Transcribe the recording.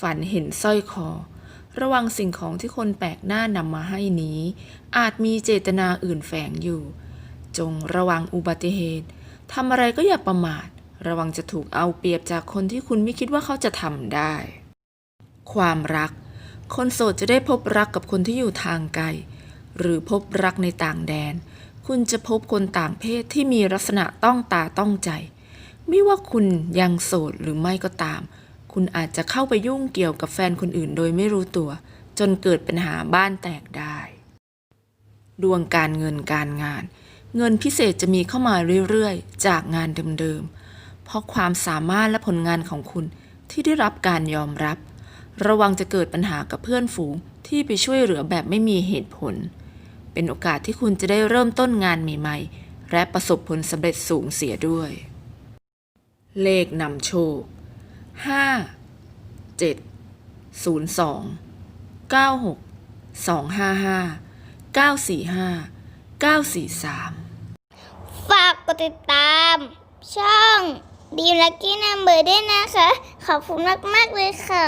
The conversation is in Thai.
ฝันเห็นสร้อยคอ ระวังสิ่งของที่คนแปลกหน้านำมาให้นี้ อาจมีเจตนาอื่นแฝงอยู่ จงระวังอุบัติเหตุทำอะไรก็อย่าประมาท ระวังจะถูกเอาเปรียบจากคนที่คุณไม่คิดว่าเขาจะทำได้ ความรัก คนโสดจะได้พบรักกับคนที่อยู่ทางไกล หรือพบรักในต่างแดน คุณจะพบคนต่างเพศที่มีลักษณะต้องตาต้องใจ ไม่ว่าคุณยังโสดหรือไม่ก็ตาม คุณอาจจะเข้าไปยุ่งเกี่ยวกับแฟนคนอื่นโดยไม่รู้ตัว จนเกิดปัญหาบ้านแตกได้ ดวงการเงินการงาน เงินพิเศษจะมีเข้ามาเรื่อยๆ จากงานเดิมๆ เพราะความสามารถและผลงานของคุณที่ได้รับการยอมรับ ระวังจะเกิดปัญหากับเพื่อนฝูงที่ไปช่วยเหลือแบบไม่มีเหตุผล เป็นโอกาสที่คุณจะได้เริ่มต้นงานใหม่ๆ และประสบผลสำเร็จสูงเสียด้วย เลขนำโชค 5 7 0 2 9 6 2 5 5 9 4 5 9 4 3ฝากกดติดตาม ช่องดีลักกี้นัมเบอร์ด้วยนะคะ ขอบคุณมาก ๆ เลยค่ะ